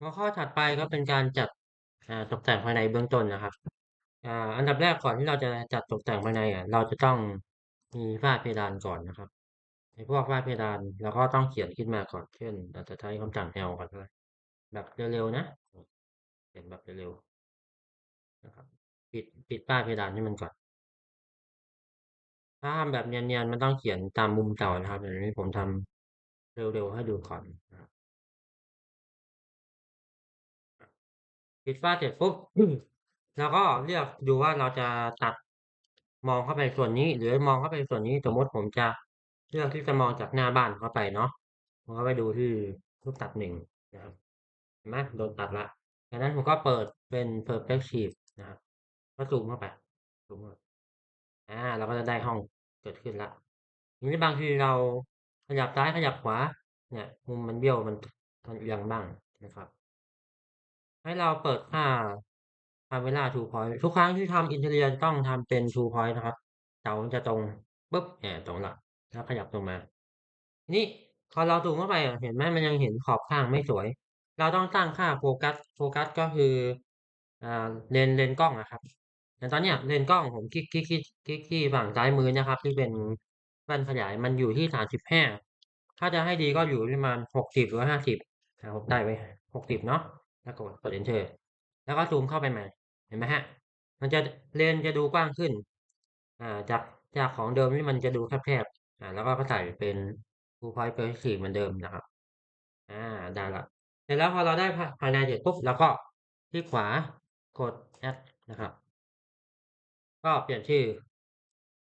หัวข้อถัดไปก็เป็นการจัดอ่าตกแต่งภายในเบื้องต้นนะครับอ่าอันดับแรกก่อนที่เราจะจัดตกแต่งภายในอะเราจะต้องมีฝ้าเพดานก่อนนะครับไอ้พวกฝ้าเพดานเราก็ต้องเขียนขึ้นมาก่อนเช่นอาจะใช้คำสั่ง L ก่อนก็ได้แบบเร็วๆนะเขียนแบบเร็วๆนะครับปิดปิดฝ้าเพดานให้มันก่อน ถ้าทำแบบเนียนๆมันต้องเขียนตามมุมเก่านะครับอย่างนี้ผมทำเร็วๆให้ดูก่อนนะครับ ปิดฝ้าเสร็จปุ๊บเราก็เลือกดูว่าเราจะตัดมองเข้าไปส่วนนี้ หรือมองเข้าไปส่วนนี้สมมติผมจะเลือกที่จะมองจากหน้าบ้านเข้าไปเนาะผมก็ไปดูที่รูปตัดหนึ่งนะครับเห็นไหมโดนตัดละจากนั้นผมก็เปิดเป็น perspective นะครับก็ซูมเข้าไปซูมเข้าไปอาเราก็จะได้ห้องเกิดขึ้นล้วทีนี้บางทีเราขยับซ้ายขยับขวาเนี่ยมุมมันเบี้ยวมันมันเอียงบ้างนะครับ ให้เราเปิดค่า Camera True Point ทุกครั้งที่ทำ Interior ต้องทำเป็น True Point นะครับเสาจะตรงปุ๊บอาตรงล้วแล้วขยับตรงมา นี้พอเราซูมเข้าไปเห็นไหมมันยังเห็นขอบข้างไม่สวย เราต้องตั้งค่าโฟกัสโฟกัสก็คืออ่าเลนเลนกล้องอะครับอย่างตอนเนี้ยเลนกล้องผมคลิกคลิกคลิกคลิกที่ฝั่งซ้ายมือนะครับ ที่เป็นแว่นขยายมันอยู่ที่35ถ้าจะให้ดีก็อยู่ประมาณ60หรือว่า50อาผมได้ไว้60เนาะ แล้วกดกด Enter แล้วก็ซูมเข้าไปใหม่ เห็นไหมครับมันจะเลนจะดูกว้างขึ้น อ่า จาก จากของเดิมที่มันจะดูแคบๆ อ่า แล้วก็ใส่เป็น True Point Perspective เหมือนเดิมนะครับ อ่า ได้ล้วเสร็จแล้วพอเราได้ภายในเสร็จปุ๊บเราก็คลิกขวากด Add นะครับ ก็เปลี่ยนชื่อ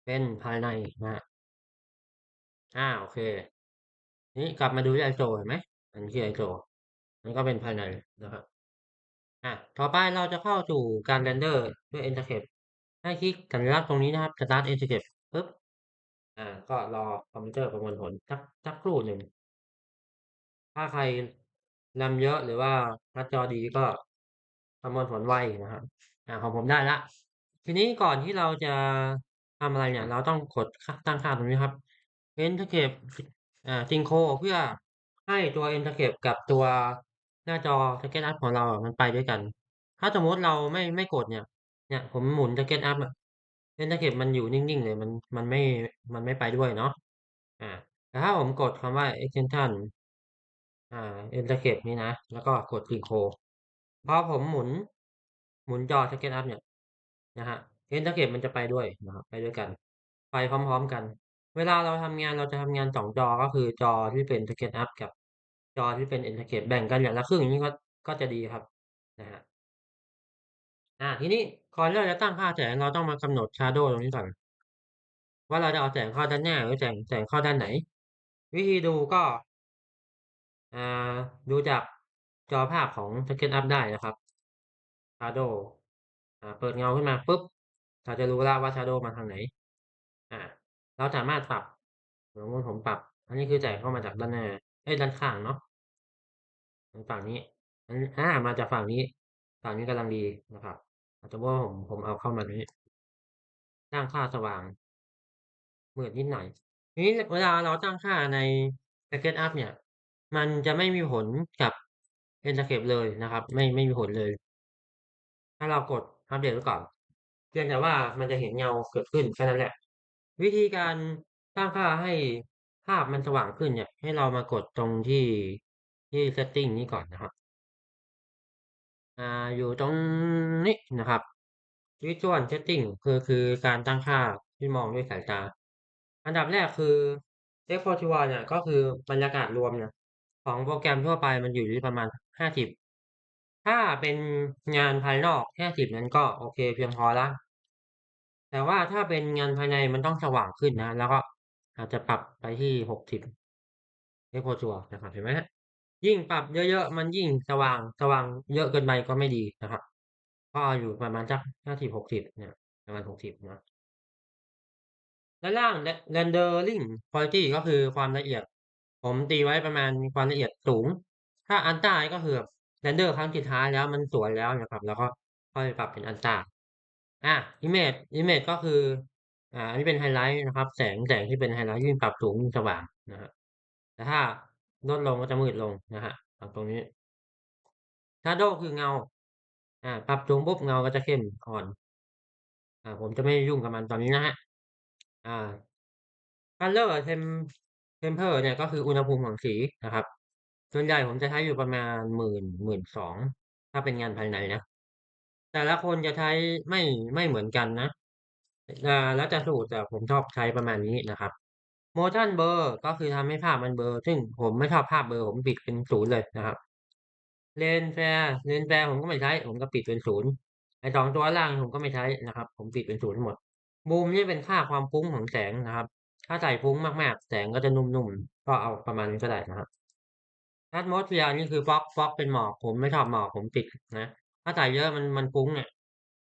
เป็นภายในนะครับอาโอเค นี้กลับมาดูที่ ISO เห็นไหม อันนี้คือ ISO มันก็เป็นภายในนะครับอะต่อไปเราจะเข้าสู่การ render ด้วย Enscape ให้คลิกสัญลักษณ์ตรงนี้นะครับ Start Enscape ปึ๊บอ่า ก็รอคอมพิวเตอร์ประมวลผลสักสักครู่หนึ่ง ถ้าใครแรมเยอะหรือว่าการ์ดจอดีก็ประมวลผลไวนะครับ อ่าของผมได้ล้วทีนี้ก่อนที่เราจะทำอะไรเนี่ย เราต้องกดตั้งค่าตรงนี้ครับ Enscape อ่า Synco เพื่อให้ตัว Enscape กับตัว หน้าจอ SketchUp ของเราอะมันไปด้วยกัน ถ้าสมมติเราไม่ไม่กดเนี่ย เนี่ยผมหมุน SketchUp อะ Enscape มันอยู่นิ่งๆเลยมันมันไม่มันไม่ไปด้วยเนาะอ่าแต่ถ้าผมกดคำว่า extension อ่า Enscape นี้นะ แล้วก็กด Synco พอผมหมุน หมุนจอ SketchUp เนี่ยนะครับ Enscape มันจะไปด้วยนะครับไปด้วยกัน ไปพร้อมๆกัน เวลาเราทำงานเราจะทำงาน2จอก็คือจอที่เป็น SketchUp กับ จอที่เป็น Enscape แบ่งกันอย่างละครึ่งอย่างงี้ก็ก็จะดีครับนะครับอาทีนี้ก่อนที่เราจะตั้งค่าแสงเราต้องมากำหนด shadow ตรงนี้ก่อนว่าเราจะเอาแสงเข้าด้านหน้าหรือแสงแสงเข้าด้านไหน วิธีดูก็อ่าดูจากจอภาพของ SketchUp ได้นะครับ shadow อ่าเปิดเงาขึ้นมาปุ๊บเราจะรู้ล้วว่า shadow มาทางไหนอ่าเราสามารถปรับสมมุติผมปรับ อันนี้คือแสงเข้ามาจากด้านหน้าเอ๊ยด้านข้างเนาะ ฝั่งนี้อันอามาจากฝั่งนี้ ฝั่งนี้กำลังดีนะครับสมมุติว่าผมผมเอาเข้ามานี้ตั้งค่าสว่างมืดนิดหน่อยทีนี้เวลาเราตั้งค่าใน SketchUp เนี่ย มันจะไม่มีผลกับ Enscape เลยนะครับ ไม่ไม่มีผลเลย ถ้าเรากดอัปเดตไว้ก่อนเพียงแต่ว่ามันจะเห็นเงาเกิดขึ้นแค่นั้นแหละ วิธีการตั้งค่าให้ภาพมันสว่างขึ้นเนี่ย ให้เรามากดตรงที่ ที่ setting นี้ก่อนนะครับ อ่า อยู่ตรงนี้นะครับ visual setting คือคือการตั้งค่าที่มองด้วยสายตา อันดับแรกคือ exposure เนี่ยก็คือบรรยากาศรวมเนี่ยของโปรแกรมทั่วไปมันอยู่ที่ประมาณ50ถ้าเป็นงานภายนอกแค่10นั้นก็โอเคเพียงพอแล้วแต่ว่าถ้าเป็นงานภายในมันต้องสว่างขึ้นนะ แล้วก็อาจจะปรับไปที่60 Exposure นะครับเห็นไหมครับ ยิ่งปรับเยอะๆ มันยิ่งสว่างสว่างเยอะเกินไปก็ไม่ดีนะครับ ก็อยู่ประมาณสัก50-60เนี่ยประมาณ60เนะด้านล่าง re rendering quality ก็คือความละเอียด ผมตีไว้ประมาณความละเอียดสูง ถ้า Ultra ก็คือแบบ render ครั้งสุดท้ายแล้วมันสวยแล้วนะครับเราก็ค่อยปรับเป็น Ultra อา image image ก็คือ อ่าอันนี้เป็นไฮไลต์นะครับ แสงแสงที่เป็นไฮไลต์ยิ่งปรับสูงยิ่งสว่างนะครับแต่ถ้า ลดลงก็จะมืดลงนะครับปรับตรงนี้ Shadow คือเงา อ่า ปรับสูงปุ๊บเงาก็จะเข้มอ่อน อ่า ผมจะไม่ยุ่งกับมันตอนนี้นะครับอ่า Color tem Temper เนี่ยก็คืออุณหภูมิของสีนะครับ ส่วนใหญ่ผมจะใช้อยู่ประมาณ10,000 12,000ถ้าเป็นงานภายในนะ แต่ละคนจะใช้ไม่ไม่เหมือนกันนะอ่าแล้วแต่สูตรแต่ผมชอบใช้ประมาณนี้นะครับ Motion Blur ก็คือทำให้ภาพมันเบลอซึ่งผมไม่ชอบภาพเบลอผมปิดเป็น0เลยนะครับ Lens Flare Lens Flare ผมก็ไม่ใช้ ผมก็ปิดเป็น0ไอ้2ตัวล่างผมก็ไม่ใช้นะครับ ผมปิดเป็น0หมดมุมนี่เป็นค่าความฟุ้งของแสงนะครับ ถ้าใส่ฟุ้งมากๆ แสงก็จะนุ่มๆ ก็เอาประมาณนี้ก็ได้นะครับ Atmosphere นี่คือ Fog Fog เป็นหมอกผมไม่ชอบหมอกผมปิดนะ ถ้าใส่เยอะมันมันฟุ้งเนี่ย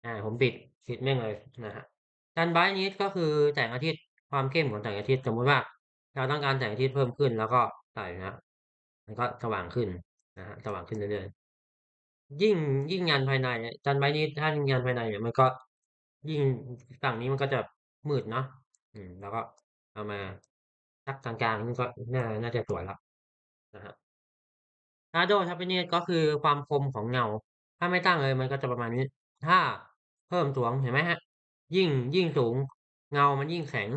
อ่าผมปิดปิดแม่งเลยนะครับ Sun Brightness ก็คือแสงอาทิตย์ ความเข้มของแสงอาทิตย์สมมุติว่า เราต้องการแสงอาทิตย์เพิ่มขึ้นเราก็ใส่นะมันก็สว่างขึ้นนะครับสว่างขึ้นเรื่อยๆยิ่งยิ่งงานภายใน Sun Brightness ถ้างานภายในเนี่ยมันก็ยิ่งฝั่งนี้มันก็จะมืดเนาะอืมเราก็เอามาสักกลางๆนี่ก็น่าน่าจะสวยแล้วนะครับ Shadow Sharpness ก็คือความคมของเงา ถ้าไม่ตั้งเลยมันก็จะประมาณนี้ ถ้าเพิ่มสูงเห็นไหมครับยิ่งยิ่งสูง เงามันยิ่งแข็ง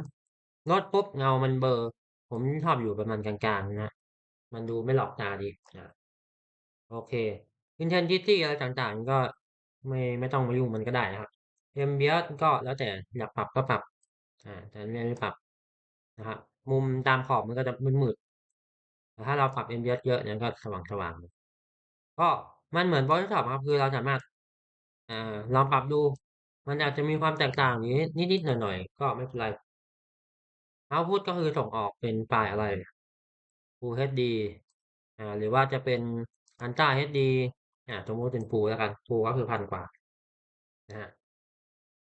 ลดปุ๊บเงามันเบลอผมชอบอยู่ประมาณกลางๆนะมันดูไม่หลอกตาดีอาโอเค Intensity อะไรต่างๆ ก็ไม่ไม่ต้องมายุ่งมันก็ได้นะครับ Ambient ก็แล้วแต่อยากปรับก็ปรับอ่าแต่อันนี้ไม่ปรับนะครับมุมตามขอบมันก็จะมืดๆแต่ถ้าเราปรับ Ambient เยอะเนี่ยก็สว่างๆก็มันเหมือน Photoshop ครับคือเราสามารถอ่าลองปรับดู มันอาจจะมีความแตกต่างนิดนิดๆหน่อยๆก็ไม่เป็นไร Output ก็คือส่งออกเป็นไฟล์อะไร Full HD อ่าหรือว่าจะเป็น Ultra HD อ่าสมมติเป็น Full แล้วกัน Full ก็คือ1,000กว่านะครับ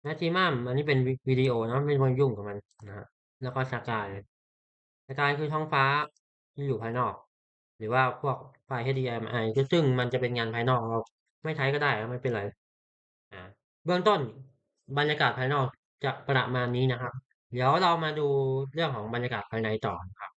Maximum อันนี้เป็นวิดีโอนะไม่ต้องยุ่งกับมันนะครับแล้วก็ Sky Sky คือท้องฟ้าที่อยู่ภายนอก หรือว่าพวกไฟล์ HDMI ซซึ่งมันจะเป็นงานภายนอกเราไม่ใช้ก็ได้ไม่เป็นไรอ่าเบื้องต้นบรรยากาศภายนอกจะประมาณนี้นะครับ เดี๋ยวเรามาดูเรื่องของบรรยากาศภายในต่อครับ